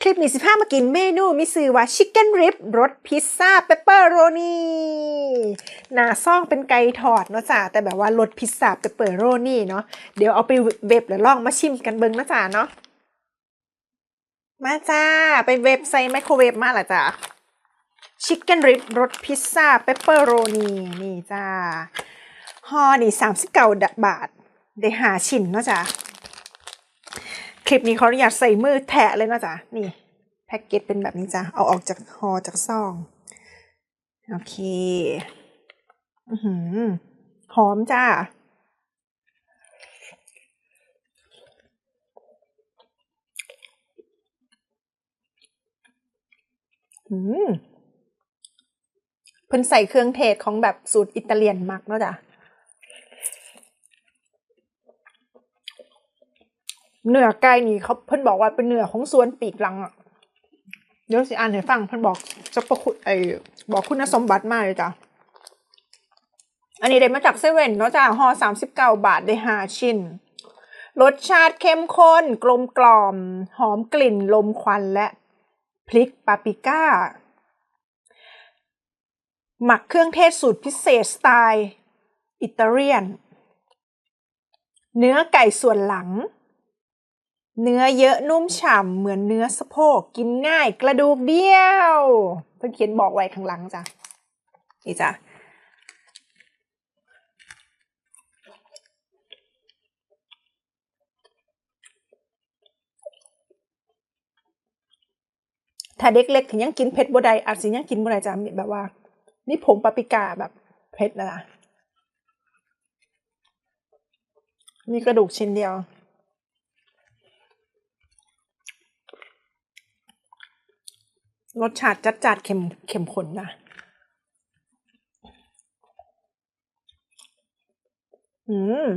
คลิปนี้สิพามากินเมนูมิซือว่าชิคเก้นริบรสพิซซ่าเปปเปอร์โรนีหน้าซ่องเป็นไก่ทอดเนาะจ้าแต่แบบว่ารสพิซซ่าเปปเปอร์โรนีเนาะเดี๋ยวเอาไปเว็บแล้วลองมาชิมกันเบิ่งเนาะจ้าเนาะมาจ้า ไปเว็บใส่ไมโครเวฟมาละจ้าชิคเก้นริบรสพิซซ่าเปปเปอร์โรนีนี่จ้าห่อนี่สามสิบเก้าบาท ได้หาชิ้นเนาะจ้า ลิปนี้เขออนุญาตใส่มือแทะเลยนะจ๊ะ นี่ แพ็กเกจเป็นแบบนี้จ้ะ เอาออกจากห่อจากซอง โอเค อือหือหอมจ้าอืมเพิ่นใส่เครื่องเทศของแบบสูตรอิตาเลียนมักเนาะจ้ะ เนื้อไก่นี่เขาเพิ่นบอกว่าเป็นเนื้อของสวนปีกหลังอะเดี๋ยวสิอ่านให้ฟังเพิ่นบอกจะประคุณไอ้บอกคุณสมบัติมากเลยจ้ะอันนี้ได้มาจากเซเว่นเนาะจ้ะห่อสามสิบเก้าบาทได้ห้าชิ้น รสชาติเข้มข้น กลมกล่อม หอมกลิ่น ลมควันและพริกปาปริก้า หมักเครื่องเทศสูตรพิเศษสไตล์ อิตาเลียน เนื้อไก่ส่วนหลัง เนื้อเยอะนุ่มฉ่ำเหมือนเนื้อสะโพกกินง่ายกระดูกเดียว เพิ่นเขียนบอกไว้ข้างหลังจ้ะนี่จ้ะถ้าเด็กเล็กถึงยังกินเผ็ดบ่ได้อาจสิยังกินบ่ได้จ้ะแบบว่า นี่ผงปาปิกาแบบเผ็ดนะจ๊ะมีกระดูกชิ้นเดียว รสชาติจัดจัดเค็มเค็มข้นนะอืม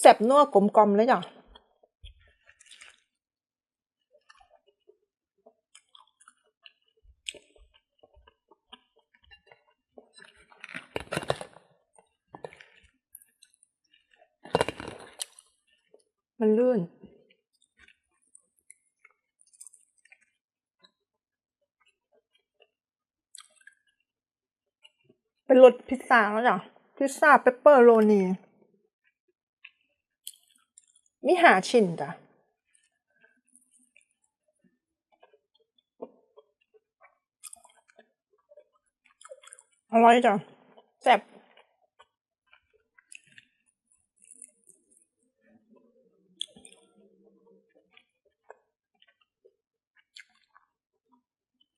แสบนัวกลมกลมเลยจ้ะ มันลื่น เป็นรสพิซซ่าแล้วจ้ะพิซซ่าเปปเปอร์โรนีมีหาชินจ้ะอร่อยจ้ะแซ่บ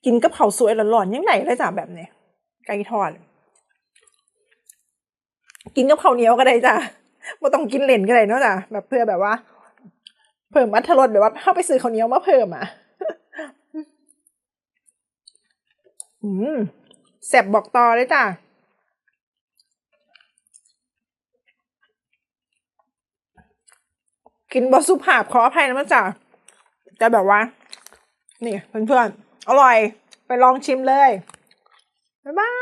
กินกับข้าวสวยร้อนๆยังไงเลยจ้ะแบบนี้ไก่ทอด กินกับข้าวเหนียวก็ได้จ้ะไม่ต้องกินเหลนก็ได้เนาะจ้ะแบบเพื่อแบบว่า เพิ่มอรรถรสแบบว่าเข้าไปซื้อข้าวเหนียวมาเพิ่มอะอืมแซบบอกต่อเลยจ้ะกินบะสุภาพขออภัยนะมั้งจ้ะแต่แบบว่า นี่เพื่อนๆ อร่อย ไปลองชิมเลย บ๊ายบาย